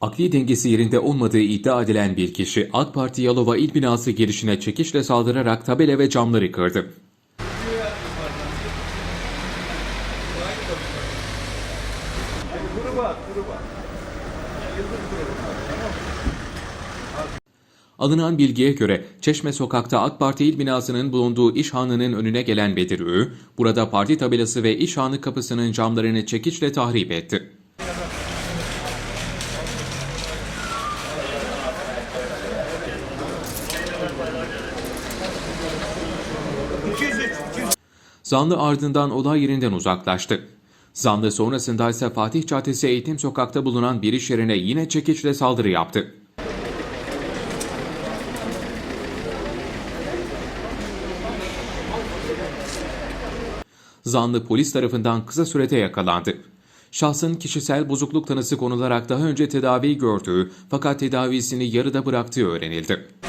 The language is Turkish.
Akli dengesi yerinde olmadığı iddia edilen bir kişi AK Parti Yalova İl Binası girişine çekişle saldırarak tabela ve camları kırdı. Alınan bilgiye göre Çeşme Sokak'ta AK Parti il binasının bulunduğu İşhanı'nın önüne gelen Bedir Ü, burada parti tabelası ve İşhanı kapısının camlarını çekiçle tahrip etti. Zanlı ardından olay yerinden uzaklaştı. Zanlı sonrasında ise Fatih Caddesi Eğitim Sokak'ta bulunan bir iş yerine yine çekiçle saldırı yaptı. Zanlı polis tarafından kısa sürede yakalandı. Şahsın kişisel bozukluk tanısı konularak daha önce tedavi gördüğü fakat tedavisini yarıda bıraktığı öğrenildi.